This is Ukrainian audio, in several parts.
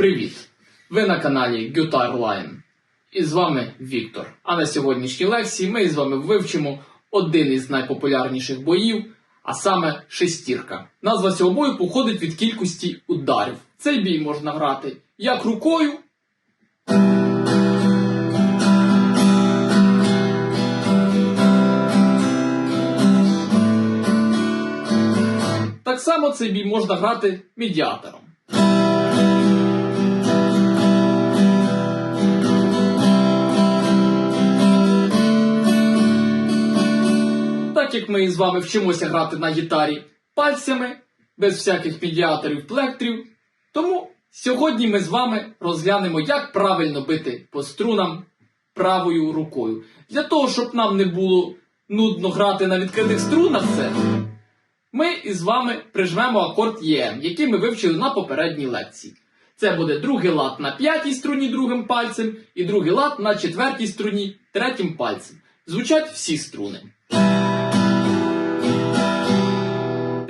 Привіт! Ви на каналі Guitar Line. І з вами Віктор. А на сьогоднішній лекції ми з вами вивчимо один із найпопулярніших боїв, а саме шестірка. Назва цього бою походить від кількості ударів. Цей бій можна грати як рукою, так само цей бій можна грати медіатором. Так як ми з вами вчимося грати на гітарі пальцями, без всяких медіаторів плектрів, тому сьогодні ми з вами розглянемо, як правильно бити по струнам правою рукою. Для того, щоб нам не було нудно грати на відкритих струнах, це ми із вами прижмемо акорд ЄМ, який ми вивчили на попередній лекції. Це буде другий лад на п'ятій струні другим пальцем і другий лад на четвертій струні третім пальцем. Звучать всі струни.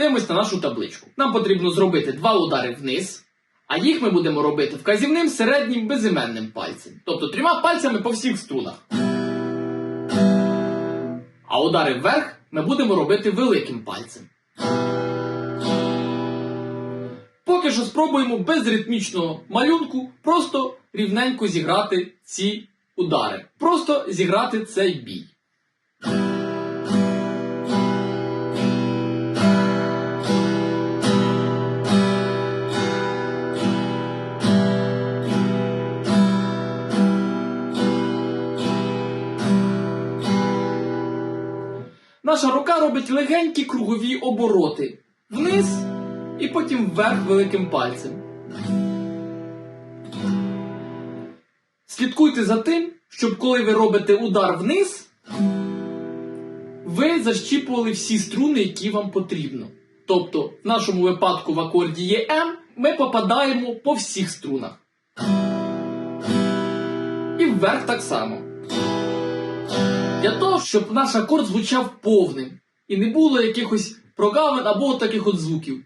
Дивимось на нашу табличку. Нам потрібно зробити два удари вниз, а їх ми будемо робити вказівним, середнім, безіменним пальцем. Тобто трьома пальцями по всіх струнах. А удари вверх ми будемо робити великим пальцем. Поки що спробуємо без ритмічного малюнку просто рівненько зіграти ці удари. Просто зіграти цей бій. Робить легенькі кругові обороти вниз і потім вверх великим пальцем. Слідкуйте за тим, щоб коли ви робите удар вниз, ви защіпували всі струни, які вам потрібно. Тобто, в нашому випадку в акорді є М, ми попадаємо по всіх струнах. І вверх так само. Для того, щоб наш акорд звучав повним і не було якихось прогавин або таких от звуків.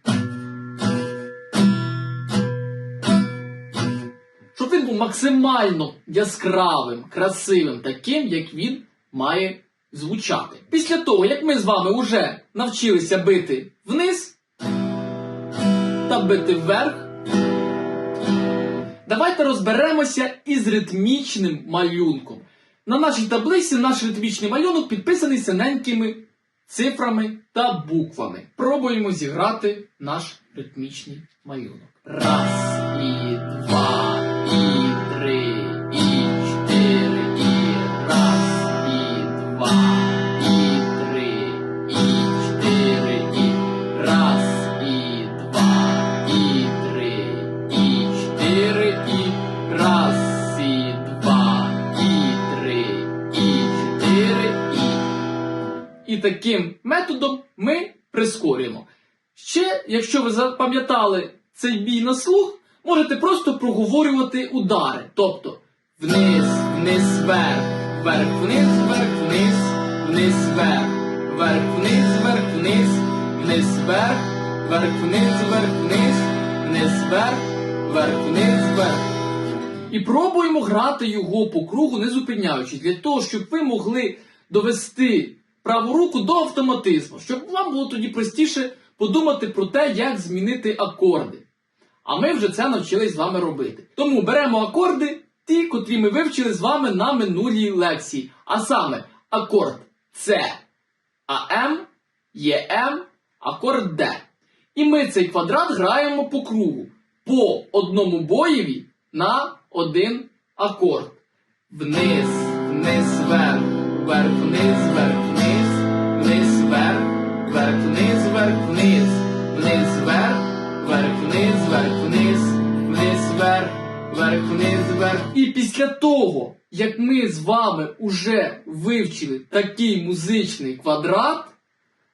Щоб він був максимально яскравим, красивим, таким, як він має звучати. Після того, як ми з вами вже навчилися бити вниз та бити вверх, давайте розберемося із ритмічним малюнком. На нашій таблиці наш ритмічний малюнок підписаний синенькими цифрами та буквами. Пробуємо зіграти наш ритмічний малюнок. Раз, і два, І таким методом ми прискорюємо. Ще, якщо ви запам'ятали цей бій на слух, можете просто проговорювати удари. Тобто вниз, вниз, вверх, вверх, вниз, вверх, вниз, вниз, вверх, вверх, вниз, вверх, вниз, вниз, вверх, вверх, вниз, вверх, вниз, вниз, вверх, вверх, вниз, вверх. І пробуємо грати його по кругу, не зупиняючись, для того, щоб ви могли довести праву руку до автоматизму, щоб вам було тоді простіше подумати про те, як змінити акорди. А ми вже це навчились з вами робити. Тому беремо акорди, ті, котрі ми вивчили з вами на минулій лекції. А саме акорд С, а М, є М, акорд Д. І ми цей квадрат граємо по кругу, по одному боєві на один акорд. Вниз, вниз, вверх, вверх, вниз, вверх. І після того, як ми з вами уже вивчили такий музичний квадрат,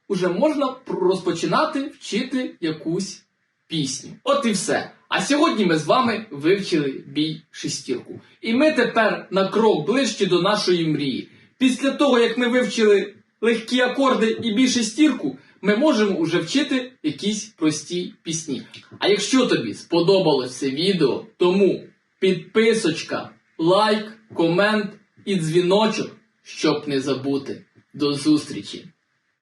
уже можна розпочинати вчити якусь пісню. От і все. А сьогодні ми з вами вивчили бій шестірку. І ми тепер на крок ближче до нашої мрії. Після того, як ми вивчили легкі акорди і бій шестірку, ми можемо уже вчити якісь прості пісні. А якщо тобі сподобалось це відео, тому підписочка, лайк, комент і дзвіночок, щоб не забути. До зустрічі!